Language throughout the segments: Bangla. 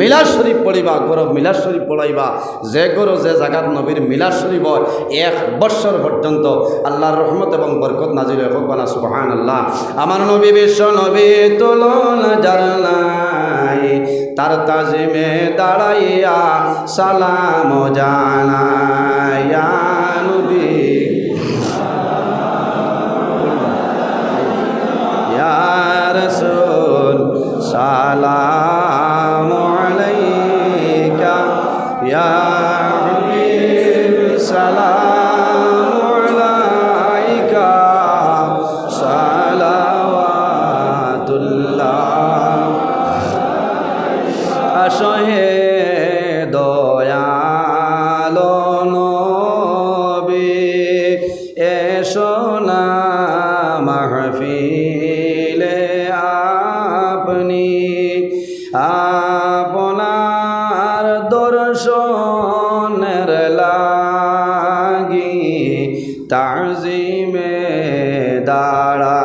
মিলাদ শরীফ পড়িবা, গরব মিলাদ শরীফ পড়াইবা। যে গরো যে জাগাত নবীর মিলাদ শরীফ হয় এক বৎসর পর্যন্ত আল্লাহর রহমত এবং বরকত নাজিল হোক না সুবহান আল্লাহ আমার নবী বিশ্ব নবী তুলনা তার তাজিমে দাঁড়াইয়া সালাম জানাইয়া আসহে দয়ালো নবী এসো না মাহফিলে আপনি। আপনার দর্শনের লাগি তাজিমে দাঁড়াই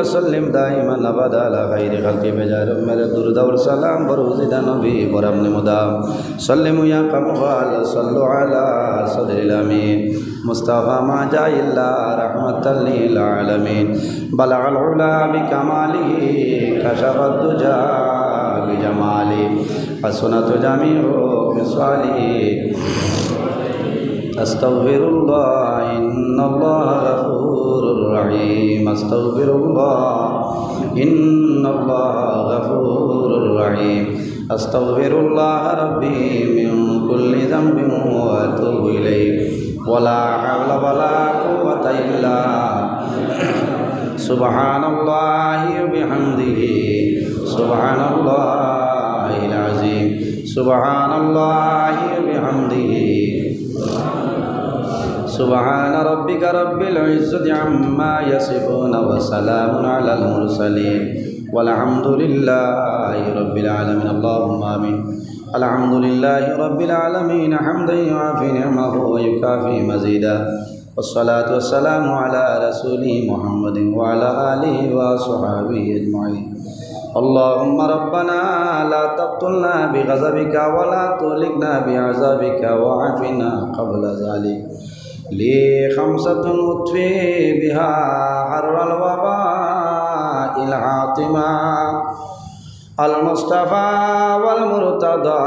وسلم دائما ابدا على خير خلق بجار میرے درود و سلام بروز نبی پر امن مدا سلم یا قم قال صلوا على صدر الامين مصطفى ما جاء الا رحمه للعالمين بلغ العلا بكماله كشف الدجى بجماله حسنت جميع مثاله أستغفر الله إن الله غفور رحيم أستغفر الله إن الله غفور رحيم أستغفر الله ربي من كل ذنب وأتوب إليه ولا حول ولا قوة إلا سبحان الله وبحمده سبحان الله العظيم سبحان الله وبحمده سبحان ربك رب العزة عما يصفون وسلام على المرسلين والحمد لله رب العالمين. اللهم آمين. الحمد لله رب العالمين. حمدا يعافي نعمه ويكافي مزيدا. والصلاة والسلام على رسوله محمد وعلى آله وصحبه أجمعين. اللهم ربنا لا تقتلنا بغضبك ولا تهلكنا بعذابك وعافنا قبل ذلك. لخمسة أطفي بها حر الوباء العاطمة المصطفى والمرتضى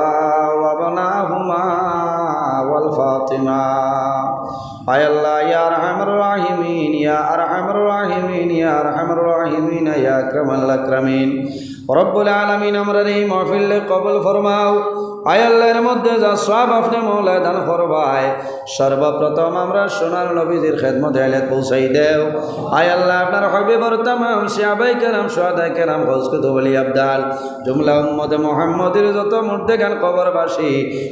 وابناهما والفاطمة يا الله يا أرحم الراحمين يا أرحم الراحمين يا أرحم الراحمين يا أكرم الأكرمين রব্বুল আলামিন আমরা এই মাহফিলে কবুল ফরমাও। আয় আল্লাহর মধ্যে যা সব আপনি মৌলা দান ফরমায়। সর্বপ্রথম আমরা সোনার নবীজির খেদমত আইলে পৌঁছাই দেও। আয় আল্লাহ, আপনার হবিবর তামাম শিয়াবাই কেরাম সোয়াদাই কেরাম হজকুত বলি আবদাল। জুমলা উম্মদে মোহাম্মদের যত মূর্তি গান কবরবাসী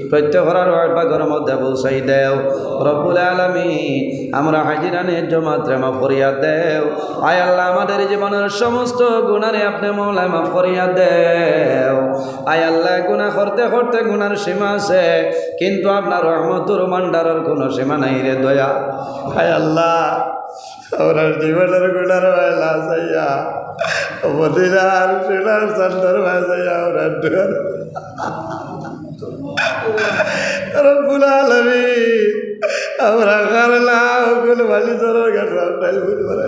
প্রত্যেকরার বাগর মধ্যে পৌঁছাই দেও। রব্বুল আলমী আমরা হাজিরানের জমাত্রে মা ফরিয়াদ দেও। আয় আল্লাহ, আমাদের জীবনের সমস্ত গুণারে আপনি মৌলায় মা ফরিয়াদ দেও। আয় আল্লাহ গুণা করতে করতে গুনার সীমা আছে, কিন্তু আপনার রহমতুর মান্ডারের কোনো সীমা নাই রে দয়া। আয় আল্লাহ ওনার জীবনের গুণার বেলা যাইয়া মদিনার সোনার চন্দ্র ভাইয়া রব্বুল আলামিন আমরা কারলা ওগুলো ভালি পারে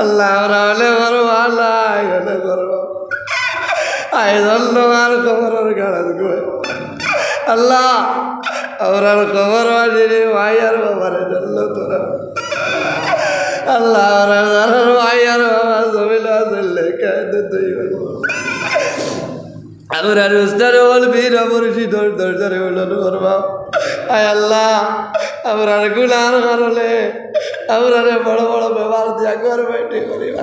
আল্লাহ আমরা হলে বড় আল্লাহ হলে করব আয় ধন্য আর খবরের গাড়া আল্লাহ, আমরা খবর বাজিনি মায়ার বাবারে জন্য তোরা। আল্লাহ, আমরা জানার মায়ার বাবা জমিলা চললে কায়দে তুই আমরা রোজদারে বল, বীর অমরশি দর দরজারে বলল করবা আয় আল্লাহ, আমরা গুলার কারণে আমরা বড় বড় ব্যবহার দিয়া ঘর বেটে করিবা।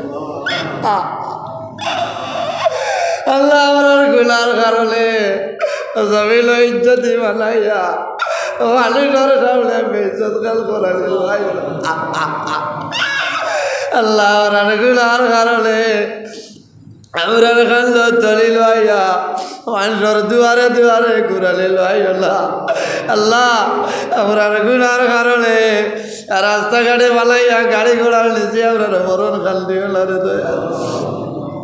আল্লাহ আমারগুলার কারণে জমিল ইজ্জতি বানাইয়া মালিকর সামনে বেজত কাল করাইল আল্লাহ আমারগুলার কারণে আমরা খান তলি লইয়া মানুষের দুয়ারে দুয়ারে ঘুরালে লইলা আল্লাহ। আমরা গুনার কারণে রাস্তাঘাটে বালাইয়া গাড়ি ঘোড়ার নিচে আমরা মরণ খাল রে দয়া।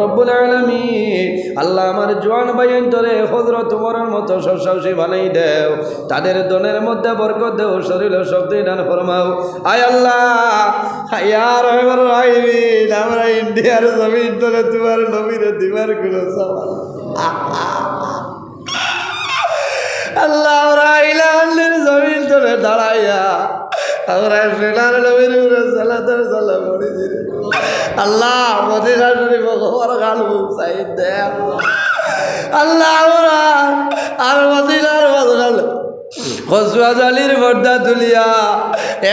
রব্বুল আলমিন, আল্লাহ আমার জোয়ান বাইন তোরে হজরত মরার মতো সসাহসী বানাই দেও। তাদের দনের মধ্যে বরকত দেও, শরীর শক্তি দান ফরমাও। আয় আল্লাহ ইয়ার এবার আইবিন আমরা ইন্ডিয়ার জমিন তোলে তোমার নবীরে দিবারগুলো সবাল আল্লাহ আমরা আইলামের জমিন তোলে দাঁড়াইয়া আমরা সোনার নবীর সালাতের সালাম পড়েছি। আল্লাহ মদিনা শরীফ খবর গালবো সাইদ দে। আল্লাহ, আমরা আর মদিনার বদল খসুয়া জালির বর্দা তুলিয়া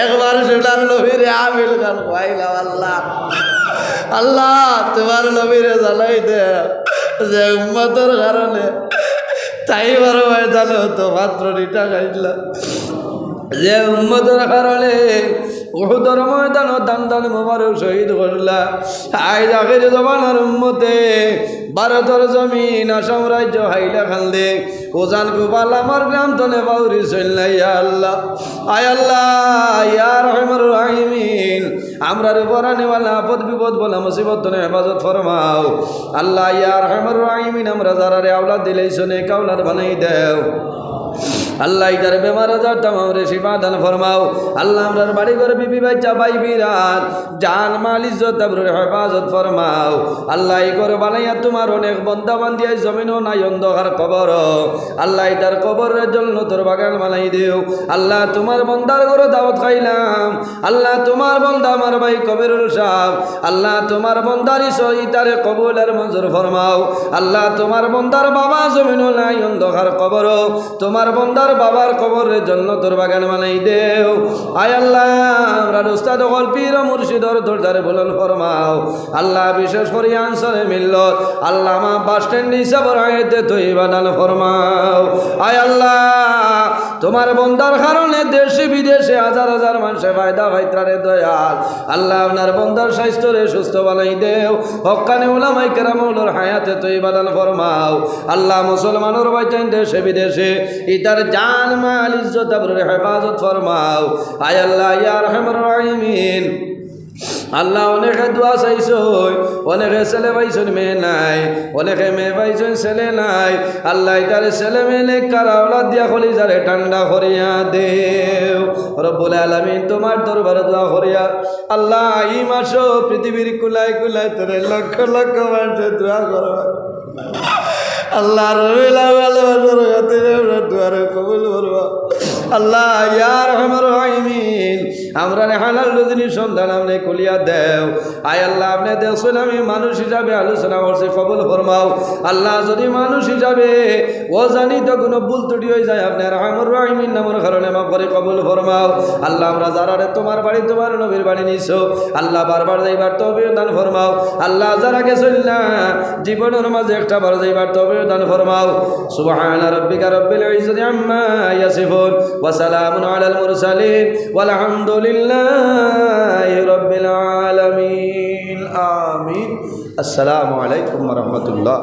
একবার সোনার নবীরে আমিল গান পাইলাম আল্লাহ। আল্লাহ, তোমার নবীরে জানাই দে যে উম্মতর কারণে তাই বড় ময়দানে তো মাত্র রিটা খাইছিলাম যে উম্মতের কারণে উহুদর ময়দান দান দান মোবারক শহীদ করলা। আই আখের জবানার উম্মতে ভারতের জমিন আসাম রাজ্য হাইলা খালদে ওজান কুবাল আমার গ্রাম তলে বাউরি চললা ইয়া আল্লাহ। আয় আল্লাহ, ইয়া রাহিমিন। আমরা রে পরানেওয়ালা আপদ বিপদ বলা মুসিবত তনে হেফাজত ফরমাও। আল্লাহ, ইয়া রহমর রাহিমিন, আমরা যারা রে আওলাদ দিলেই শোনে কাউলার বানাই দেও। আল্লাহ ইটার বেমার আজার তামাম রে শিবা দান ফরমাও। আল্লাহ আমরার বাড়ি ঘরে বিবি ভাই বিরাট, জান মাল ইজ্জত তাবরুর হেফাজত ফরমাও। আল্লাহ এই করে বানাইয়া তোমার অনেক বন্দা বান্দিয়াই জমিনও নাই অন্ধকার কবর। আল্লাহ ইটার কবরের জন্য তোর বাগান বানাই দিও। আল্লাহ তোমার বন্দার ঘরে দাওয়াত খাইলাম। আল্লাহ তোমার বন্দা আমার ভাই কবিরুল সাহ। আল্লাহ তোমার বন্দার ইতারে কবুলের মঞ্জুর ফরমাও। আল্লাহ তোমার বন্দার বাবা জমিনও নাই অন্ধকার কবর। তোমার বন্দার আমার বাবার কবরের জন্য তোর বাগান বানাই দেও। আয় আল্লাহ, আমরা রোস্তাদ গল্পির পীর মুর্শিদর দরজারে বলন ফরমাও। আল্লাহ বিশেষ করে আনসারে মিলল আল্লাহ আমার বাস স্ট্যান্ড হিসাবে রাখাইতে তুই বানান ফরমাও। আয় আল্লাহ তোমার বন্দার কারণে দেশে বিদেশে হাজার হাজার মানুষে ফায়দা ভাইত্রারে দয়াল। আল্লাহ আপনার বন্দার স্বাস্থ্য রে সুস্থ বানাই দেও। হকানে উলামাই কেরামৌলোর হায়াতে তুই বানান ফরমাও। আল্লাহ মুসলমানোর বাইতেন দেশে বিদেশে ইতার জান মাল ইজ্জত হেফাজত ফরমাও। আয় আল্লাহ ইয়ার রাহিমিন। আল্লাহ অনেকে দোয়া চাইছই, অনেকে ছেলে পাইছন মেয়ে নাই, অনেকে মেয়ে পাইছন ছেলে নাই। আল্লাহ তার ছেলে মেয়ে কারা ওলা দিয়া খলি যারে ঠান্ডা করিয়া দেও। রব্বুল আলামিন তোমার দরবারে দোয়া করিয়া, আল্লাহ এই মাসও পৃথিবীর কুলাই কুলাই তোরে লক্ষ লক্ষ মানুষের দোয়া করবা আল্লাহ রবিলা আমরা হালাল রজনী সন্ধান আপনি কুলিয়া দেও। আয় আল্লাহ আপনি দেখছেন আমি মানুষ হিসাবে আলোচনা করছি, কবুল ফরমাও। আল্লাহ যদি মানুষ হিসাবে ও জানি তো কোনো ভুল ত্রুটি হয়ে যায় আপনার আমার রাহিমিন নামের কারণে মা করে কবুল ফরমাও। আল্লাহ আমরা যারা তোমার বাড়ি, তোমার নবীর বাড়ি নিছো, আল্লাহ বারবার যাইবার তবে দান ফরমাও। আল্লাহ যারা গেছেন না, জীবনের মাঝে একটা বার যাইবার তবে দান ফরমাও। সুবহান রাব্বিকা রব্বিল ইজ্জতি আম্মা ইয়াসিফুন, ওয়া সালামুন আলাল মুরসালিন لله رب العالمين. آمين. السلام عليكم ورحمة الله.